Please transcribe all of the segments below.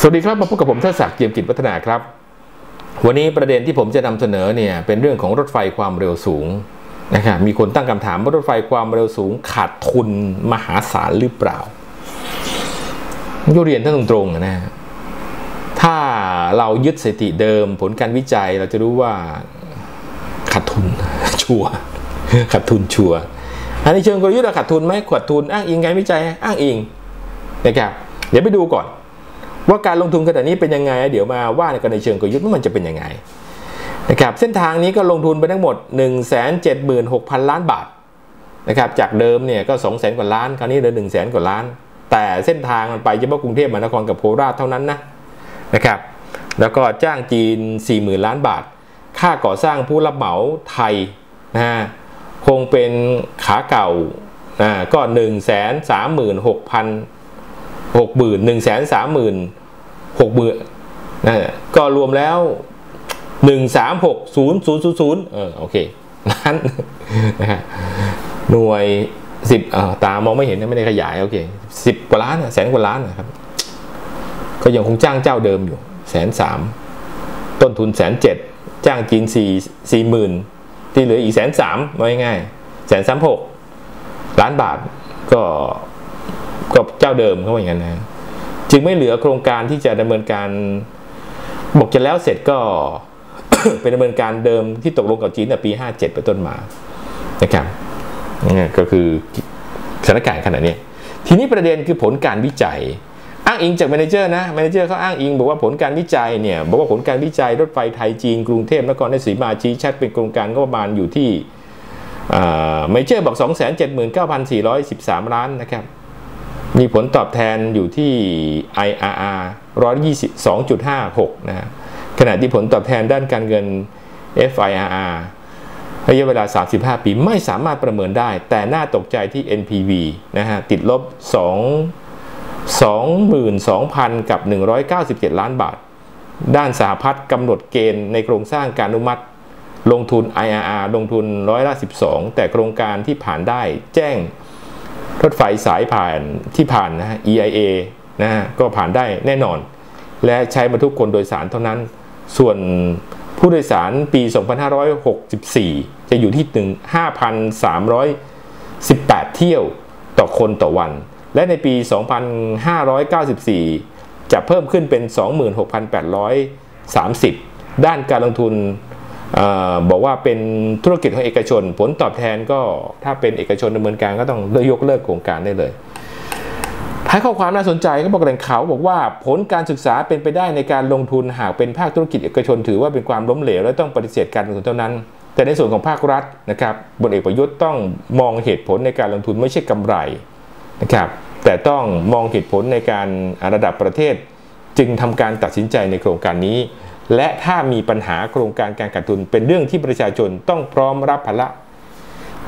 สวัสดีครับมาพบกับผมเทิดศักดิ์เกียมกิจวัฒนาครับ วันนี้ประเด็นที่ผมจะนำเสนอเนี่ยเป็นเรื่องของรถไฟความเร็วสูงนะครับมีคนตั้งคำถามว่ารถไฟความเร็วสูงขาดทุนมหาศาลหรือเปล่ายุเรียนท่านตรงๆนะถ้าเรายึดสถิติเดิมผลการวิจัยเราจะรู้ว่าขาดทุนชัวขาดทุนชัวอันนี้เชิงกลยุทธ์ขาดทุนไหมขาดทุนอ้างอิงการวิจัยอ้างอิงนะครับเดี๋ยวไปดูก่อน ว่าการลงทุนขนาดนี้เป็นยังไง เดี๋ยวมาว่ากันในเชิงกลยุทธ์ว่ามันจะเป็นยังไงนะครับเส้นทางนี้ก็ลงทุนไปทั้งหมด 1 7 6 0 0 0 ล้านบาทนะครับจากเดิมเนี่ยก็ 2 0 0 0 0 0 กว่าล้านคราวนี้เหลือ1 0 0 0 0 0 กว่าล้าน แต่เส้นทางมันไปเฉพาะกรุงเทพมหานครกับโคราชเท่านั้นนะนะครับแล้วก็จ้างจีน 40,000 ล้านบาท ค่าก่อสร้างผู้รับเหมาไทยนะฮะคงเป็นขาเก่าอ่าก็ 1 3 6 0 0 0หกหมื่นหนึ่งแสนสาม หกหมื่นนะก็รวมแล้วหนึ่งสามหกศูนย์ศูนย์ศูนย์ศูนย์เออโอเคล้านนะฮะหน่วยสิบตามองไม่เห็นไม่ได้ขยายโอเคสิบกว่าล้านแสนกว่าล้านนะครับ ก็ยังคงจ้างเจ้าเดิมอยู่แสนสามต้นทุนแสนเจ็ดจ้างจีนสี่สี่หมื่นที่เหลืออีกแสนสามว่าง่ายแสนสามหกล้านบาทก็กับเจ้าเดิมเขาอย่างนั้นนะ จึงไม่เหลือโครงการที่จะดำเนินการบอกจะแล้วเสร็จก็เป็นดำเนินการเดิมที่ตกลงกับจีนแต่ปี 57เป็นต้นมานะครับนี่ก็คือสถานการณ์ขนาดนี้ ทีนี้ประเด็นคือผลการวิจัย อ้างอิงจากแมเนเจอร์นะแมเนเจอร์เขาอ้างอิงบอกว่าผลการวิจัยเนี่ยบอกว่าผลการวิจัยรถไฟไทยจีนกรุงเทพนครราชสีมาชี้ชัดเป็นโครงการก็ประมาณอยู่ที่เมเจอร์บอก 279,413 ล้านนะครับ มีผลตอบแทนอยู่ที่ IRR 122.56 นะขณะที่ผลตอบแทนด้านการเงิน FIRR ระยะเวลา 35 ปีไม่สามารถประเมินได้ แต่น่าตกใจที่ NPV นะฮะติดลบ 2 22,000 กับ 197 ล้านบาท ด้านสหพัฒน์กำหนดเกณฑ์ในโครงสร้างการอนุมัติ ลงทุน IRR ลงทุนร้อยละ 12 แต่โครงการที่ผ่านได้แจ้ง รถไฟสายผ่านที่ผ่านนะฮะ EIA นะก็ผ่านได้แน่นอน และใช้มาทุกคนโดยสารเท่านั้น ส่วนผู้โดยสารปี 2564 จะอยู่ที่ถึง5,318 เที่ยวต่อคนต่อวัน และในปี 2594 จะเพิ่มขึ้นเป็น 26,830 ด้านการลงทุน บอกว่าเป็นธุรกิจของเอกชน ผลตอบแทนก็ถ้าเป็นเอกชนดำเนินการก็ต้องเลิกยกเลิกโครงการได้เลยท้ายข้อความน่าสนใจก็บอกแหล่งข่าวบอกว่าผลการศึกษาเป็นไปได้ในการลงทุนหากเป็นภาคธุรกิจเอกชน ถือว่าเป็นความล้มเหลวและต้องปฏิเสธการลงทุนเท่านั้น แต่ในส่วนของภาครัฐนะครับบนเอกประยุทธ์ต้องมองเหตุผลในการลงทุนไม่ใช่กำไรนะครับแต่ต้องมองเหตุผลในการระดับประเทศ จึงทำการตัดสินใจในโครงการนี้ และถ้ามีปัญหาโครงการการขาดทุน เป็นเรื่องที่ประชาชนต้องพร้อมรับภาระ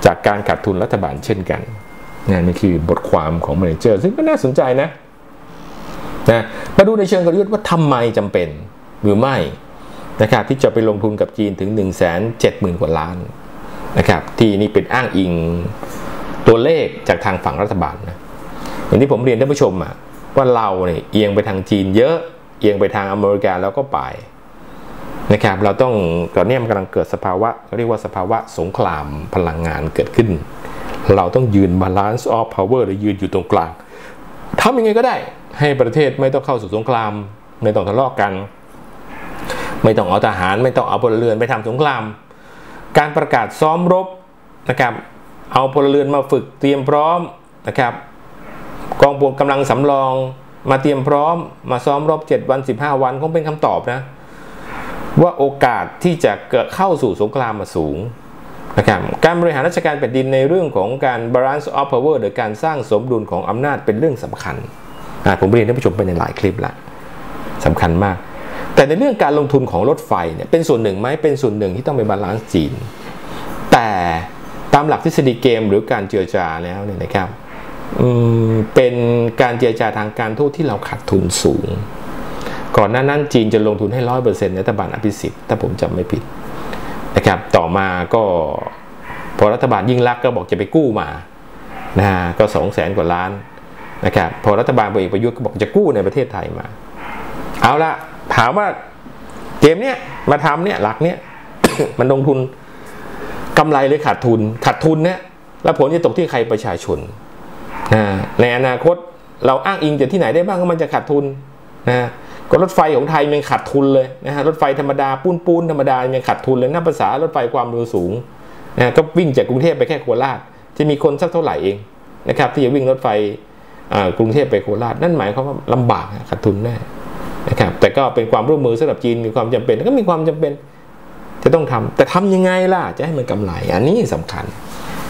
จากการขาดทุนรัฐบาลเช่นกันนี่คือบทความของมเนเจอร์ซึ่งก็น่าสนใจนะนะมาดูในเชิงกลยุทธ์ว่าทำไมจำเป็นหรือไม่นะครับที่จะไปลงทุนกับจีนถึง 1 7 0 0 0 0 กว่าล้านนะครับที่นี่เป็นอ้างอิงตัวเลขจากทางฝั่งรัฐบาลนะอย่างที่ผมเรียนท่านผู้ชมอะว่าเราเนี่ยเอียงไปทางจีนเยอะเอียงไปทางอเมริกาแล้วก็ไป นะครับเราต้องตอนนี้มันกำลังเกิดสภาวะเรียกว่าสภาวะสงครามพลังงานเกิดขึ้น เราต้องยืน balance of power หรือยืนอยู่ตรงกลางทำยังไงก็ได้ให้ประเทศไม่ต้องเข้าสู่สงคราม ไม่ต้องทะเลาะกกัน ไม่ต้องเอาทหาร ไม่ต้องเอาพลเรือนไปทำสงคราม การประกาศซ้อมรบนะครับเอาพลเรือนมาฝึกเตรียมพร้อมนะครับกองพลกำลังสำรองมาเตรียมพร้อม มาซ้อมรบ 7 วัน 15 วันคงเป็นคำตอบนะ ว่าโอกาสที่จะเกิดเข้าสู่สงครามมาสูงนะครับการบริหารราชการแผ่นดินในเรื่องของการ balance of power หรือการสร้างสมดุลของอำนาจเป็นเรื่องสำคัญ ผมเรียนท่านผู้ชมไปในหลายคลิปละสำคัญมาก แต่ในเรื่องการลงทุนของรถไฟเนี่ยเป็นส่วนหนึ่งไหมเป็นส่วนหนึ่งที่ต้องไปบาลานซ์จีน แต่ตามหลักทฤษฎีเกมหรือการเจรจาแล้วเนี่ยนะครับเป็นการเจรจาทางการทูตที่เราขาดทุนสูง ก่อนหน้านั้นจีนจะลงทุนให้ร้อยเปอร์เซ็นต์รัฐบาลอภิสิทธิ์ถ้าผมจำไม่ผิดนะครับ ต่อมาก็พอรัฐบาลยิ่งรักก็บอกจะไปกู้มานะฮะก็สองแสนกว่าล้านนะครับพอรัฐบาลพลเอกประยุทธ์ก็บอกจะกู้ในประเทศไทยมา เอาละถามว่าเกมเนี้ยมาทำเนี่ยหลักเนี้ยมันลงทุนกำไรหรือขาดทุนขาดทุนเนี่ยแล้วผลจะตกที่ใครประชาชนนะในอนาคตเราอ้างอิงจากที่ไหนได้บ้างก็มันจะขาดทุนนะ ก็รถไฟของไทยมันขาดทุนเลยนะฮะรถไฟธรรมดาปูนปูนธรรมดายังขาดทุนเลยน่าภาษารถไฟความเร็วสูงนะก็วิ่งจากกรุงเทพไปแค่โคราชจะมีคนสักเท่าไหร่เองนะครับที่จะวิ่งรถไฟกรุงเทพไปโคราชนั่นหมายความว่าลำบากขาดทุนแน่นะครับแต่ก็เป็นความร่วมมือสำหรับจีนมีความจำเป็นก็มีความจำเป็นจะต้องทำแต่ทำยังไงล่ะจะให้มันกำไรอันนี้สำคัญ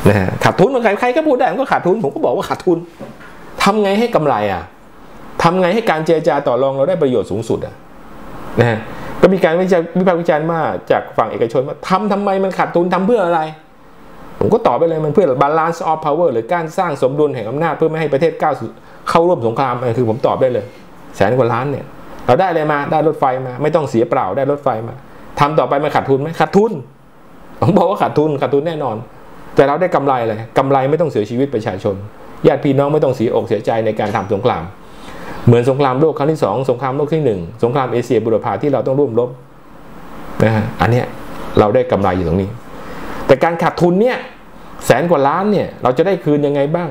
นะฮะขาดทุนเหมันใครใครก็พูดได้มันก็ขาดทุนผมก็บอกว่าขาดทุนทำไงให้กำไรอะ ทำไงให้การเจรจาต่อรองเราได้ประโยชน์สูงสุดอะนะก็มีการวิจารวิพากษ์วิจารณ์มาจากฝั่งเอกชนว่าทำทำไมมันขาดทุนทำเพื่ออะไร ผมก็ตอบไปเลยมันเพื่อ balance of power หรือการสร้างสมดุลแห่งอำนาจเพื่อไม่ให้ประเทศก้าวเข้าร่วมสงครามคือผมตอบได้เลย แสนกว่าล้านเนี่ย เราได้อะไรมาได้รถไฟมา ไม่ต้องเสียเปล่าได้รถไฟมาทำต่อไปมันขาดทุนไหมขาดทุนผมบอกว่าขาดทุนขาดทุนแน่นอน แต่เราได้กำไรเลยกำไรไม่ต้องเสียชีวิตประชาชนญาติพี่น้องไม่ต้องเสียอกเสียใจในการทำสงคราม เหมือนสงครามโลกครั้งที่สองสงครามโลกที่หนึ่งสงครามเอเชียบุรพาที่เราต้องร่วมรบนะฮะอันเนี้ยเราได้กำไรอยู่ตรงนี้ แต่การขาดทุนเนี่ยแสนกว่าล้านเนี่ยเราจะได้คืนยังไงบ้าง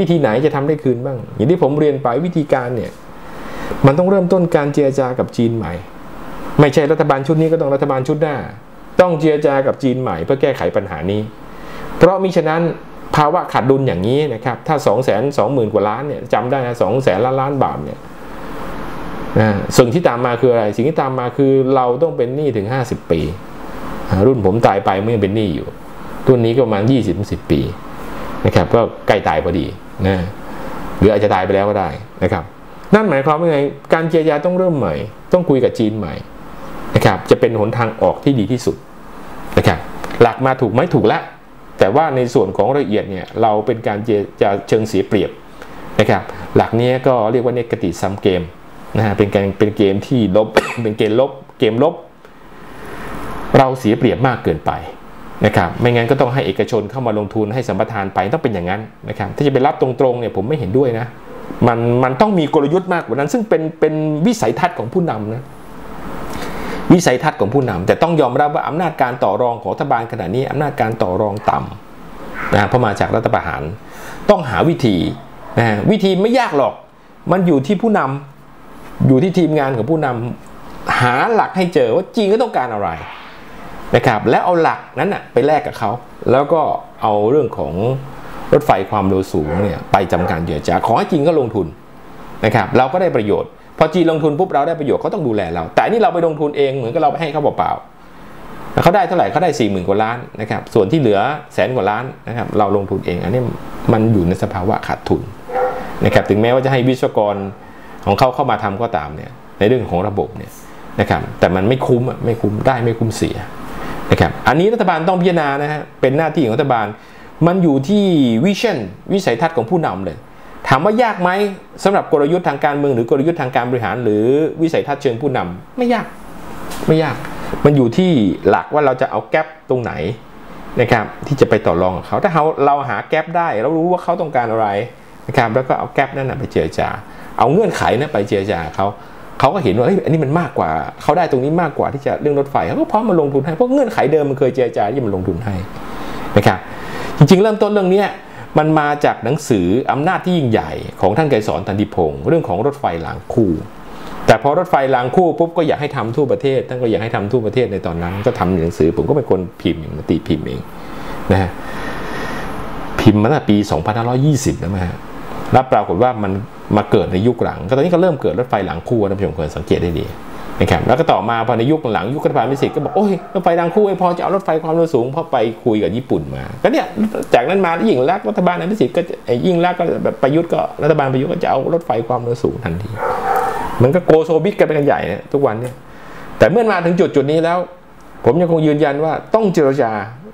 วิธีไหนจะทำได้คืนบ้าง อย่างที่ผมเรียนไปวิธีการเนี่ยมันต้องเริ่มต้นการเจรจากับจีนใหม่ ไม่ใช่รัฐบาลชุดนี้ก็ต้องรัฐบาลชุดหน้า ต้องเจรจากับจีนใหม่เพื่อแก้ไขปัญหานี้ เพราะมิฉะนั้น ภาวะขาดดุลอย่างนี้นะครับ ถ้า2 2 0 0 0 0กว่าล้านเนี่ยจำได้นะสองแสนล้านล้านบาทเนี่ยสิ่งที่ตามมาคืออะไร สิ่งที่ตามมาคือเราต้องเป็นหนี้ถึง 50 ปี รุ่นผมตายไปเมื่อเป็นหนี้อยู่รุ่นนี้ก็ประมาณ 20-10 ปีนะครับ ก็ใกล้ตายพอดีนะหรืออาจจะตายไปแล้วก็ได้นะครับ นั่นหมายความว่าไงการเจรจาต้องเริ่มใหม่ ต้องคุยกับจีนใหม่นะครับ จะเป็นหนทางออกที่ดีที่สุดนะครับ หลักมาถูกไหมถูกแล้ว แต่ว่าในส่วนของละเอียดเนี่ยเราเป็นการจะเชิงเสียเปรียบนะครับหลักนี้ก็เรียกว่าเนกติซัมเกมนะฮะเป็นการเป็นเกมที่ลบเป็นเกมลบเกมลบ เราเสียเปรียบมากเกินไปนะครับไม่งั้นก็ต้องให้เอกชนเข้ามาลงทุนให้สัมปทานไปต้องเป็นอย่างนั้นนะครับถ้าจะไปรับตรงๆเนี่ยผมไม่เห็นด้วยนะมันมันต้องมีกลยุทธ์มากกว่านั้น ซึ่งเป็นเป็นวิสัยทัศน์ของผู้นำนะ วิสัยทัศน์ของผู้นำแต่ต้องยอมรับว่าอำนาจการต่อรองของรัฐบาลขณะนี้อำนาจการต่อรองต่ำนะเพราะมาจากรัฐประหาร ต้องหาวิธีนะวิธีไม่ยากหรอก มันอยู่ที่ผู้นำอยู่ที่ทีมงานของผู้นำหาหลักให้เจอว่าจีนก็ต้องการอะไรนะครับแล้วเอาหลักนั้นนะไปแลกกับเขา แล้วก็เอาเรื่องของรถไฟความเร็วสูงเนี่ยไปจำการเจรจาขอให้จีนก็ลงทุนนะครับเราก็ได้ประโยชน์ อจีนลงทุนปุ๊บเราได้ประโยชน์เขาต้องดูแลเรา แต่นี่เราไปลงทุนเองเหมือนกับเราไปให้เขาเปล่าๆเขาได้เท่าไหร่เขาได้สี่หมื่นกว่าล้านนะครับ ส่วนที่เหลือแสนกว่าล้านนะครับ เราลงทุนเอง อันนี้มันอยู่ในสภาวะขาดทุนนะครับถึงแม้ว่าจะให้วิศวกรของเขาเข้ามาทำก็ตามเนี่ยในเรื่องของระบบเนี่ยนะครับแต่มันไม่คุ้มไม่คุ้มได้ไม่คุ้มเสียนะครับอันนี้รัฐบาลต้องพิจารณานะฮะเป็นหน้าที่ของรัฐบาล มันอยู่ที่วิชั่นวิสัยทัศน์ของผู้นำเลย ถามว่ายากไหมสำหรับกลยุทธ์ทางการเมืองหรือกลยุทธ์ทางการบริหาร หรือวิสัยทัศน์เชิงผู้นำไม่ยาก ไม่ยาก มันอยู่ที่หลักว่าเราจะเอาแกลบตรงไหนนะครับที่จะไปต่อรองกับเขาถ้าเราเราหาแกลบได้เรารู้ว่าเขาต้องการอะไรนะครับแล้วก็เอาแกลบนั้นนะไปเจรจา เอาเงื่อนไขนั้นไปเจรจาเขาเขาก็เห็นว่าอันนี้มันมากกว่าเขาได้ตรงนี้มากกว่าที่จะเรื่องรถไฟเขาก็พร้อมมาลงทุนให้เพราะเงื่อนไขเดิมมันเคยเจรจาที่มันลงทุนให้นะครับจริงๆ เริ่มต้นเรื่องนี้ มันมาจากหนังสืออำนาจที่ยิ่งใหญ่ของท่านไกรสอนตันติพงศ์เรื่องของรถไฟหลางคู่ แต่พอรถไฟรางคู่ปุ๊บก็อยากให้ทำทั่วประเทศท่านก็อยากให้ทำทั่วประเทศในตอนนั้น ก็ทำหนังสือผมก็เป็นคนพิมพ์อย่างตีพิมพ์เองนะฮะพิมพ์มาตั้งแต่ปี 2520นะฮะแล้วปรากฏว่ามันมาเกิดในยุคหลัง ก็ตอนนี้ก็เริ่มเกิดรถไฟหลังคู่ท่านผู้ชมควรสังเกตได้ดี นะครับแล้วก็ต่อมาพอในยุคหลังยุครัฐบาลมิสิทธิ์ก็บอกโอ้ยรถไฟทางคู่ไอพอจะเอารถไฟความเร็วสูงเพราะไปคุยกับญี่ปุ่นมาก็เนี่ยจากนั้นมายิ่งรักรัฐบาลมิสิทธิ์ก็ยิ่งรักก็แบบประยุทธ์ก็รัฐบาลประยุทธ์ก็จะเอารถไฟความเร็วสูงทันทีมันก็โกโซบิกกันเป็นกันใหญ่นทุกวันเนี่ยแต่เมื่อมาถึงจุดจุดนี้แล้ว ผมยังคงยืนยันว่าต้องเจรจา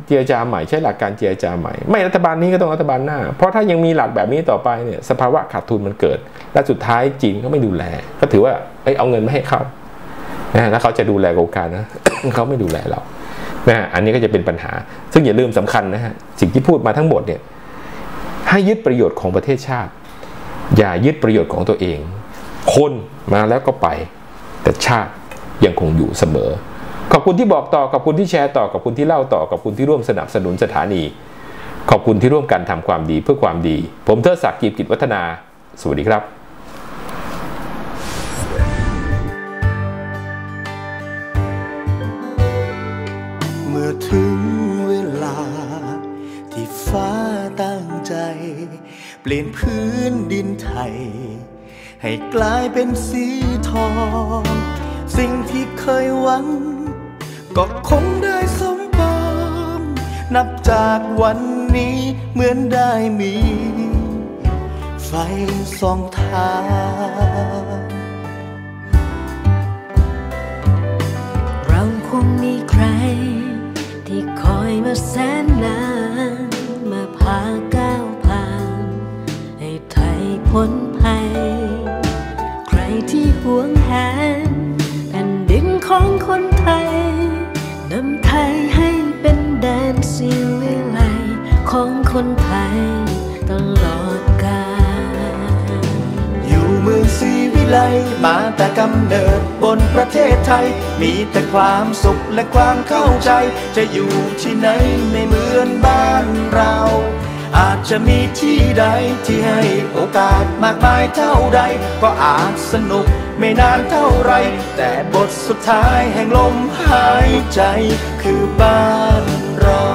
เจรจาใหม่ใช้หลักการเจรจาใหม่ ไม่รัฐบาลนี้ก็ต้องรัฐบาลหน้า เพราะถ้ายังมีหลักแบบนี้ต่อไปเนี่ยสภาวะขาดทุนมันเกิด และสุดท้ายจีนก็ไม่ดูแล ก็ถือว่าเอาเงินมาให้เขา นะแล้วเขาจะดูแลโครงการนะเขาไม่ดูแลเรานะอันนี้ก็จะเป็นปัญหา ซึ่งอย่าลืมสำคัญนะฮะสิ่งที่พูดมาทั้งหมดเนี่ยให้ยึดประโยชน์ของประเทศชาติ อย่ายึดประโยชน์ของตัวเอง คนมาแล้วก็ไป แต่ชาติยังคงอยู่เสมอ ขอบคุณที่บอกต่อขอบคุณที่แชร์ต่อขอบคุณที่เล่าต่อขอบคุณที่ร่วมสนับสนุนสถานี ขอบคุณที่ร่วมกันทำความดีเพื่อความดี ผมเทิดศักดิ์กีบกิจวัฒนา สวัสดีครับ ลี่ยนพื้นดินไทย ให้กลายเป็นสีทอง สิ่งที่เคยหวัง ก็คงได้สมปองนับจากวันนี้เหมือนได้มี ไฟสองทางเราคงมีใคร ที่คอยมาแสนนานมาพาก้า พ้นภัย ใครที่หวงแหนแผ่นดินของคนไทยนำไทยให้เป็นแดนสิวิไลของคนไทยตลอดกาลอยู่เมืองศรีวิไลมาแต่กำเนิดบนประเทศไทย มีแต่ความสุขและความเข้าใจ จะอยู่ที่ไหนไม่เหมือนบ้านเรา จะมีที่ใดที่ให้โอกาสมากมายเท่าใด ก็อาจสนุกไม่นานเท่าไร แต่บทสุดท้ายแห่งลมหายใจคือบ้านเรา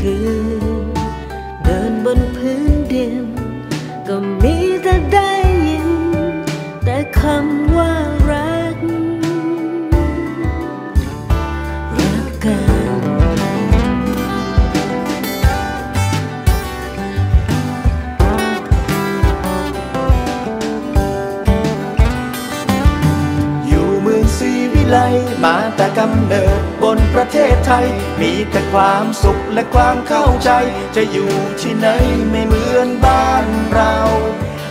ค่ ศไทย มีแต่ความสุขและความเข้าใจ จะอยู่ที่ไหนไม่เหมือนบ้านเรา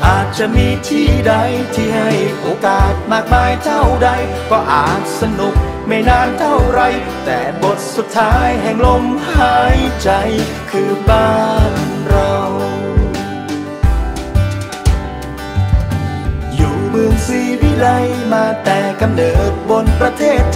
อาจจะมีที่ใดที่ให้โอกาสมากมายเท่าใด ก็อาจสนุกไม่นานเท่าไร แต่บทสุดท้ายแห่งลมหายใจคือบ้านเราอยู่เมืองศรีวิไลมาแต่กำเนิดบนประเทศไท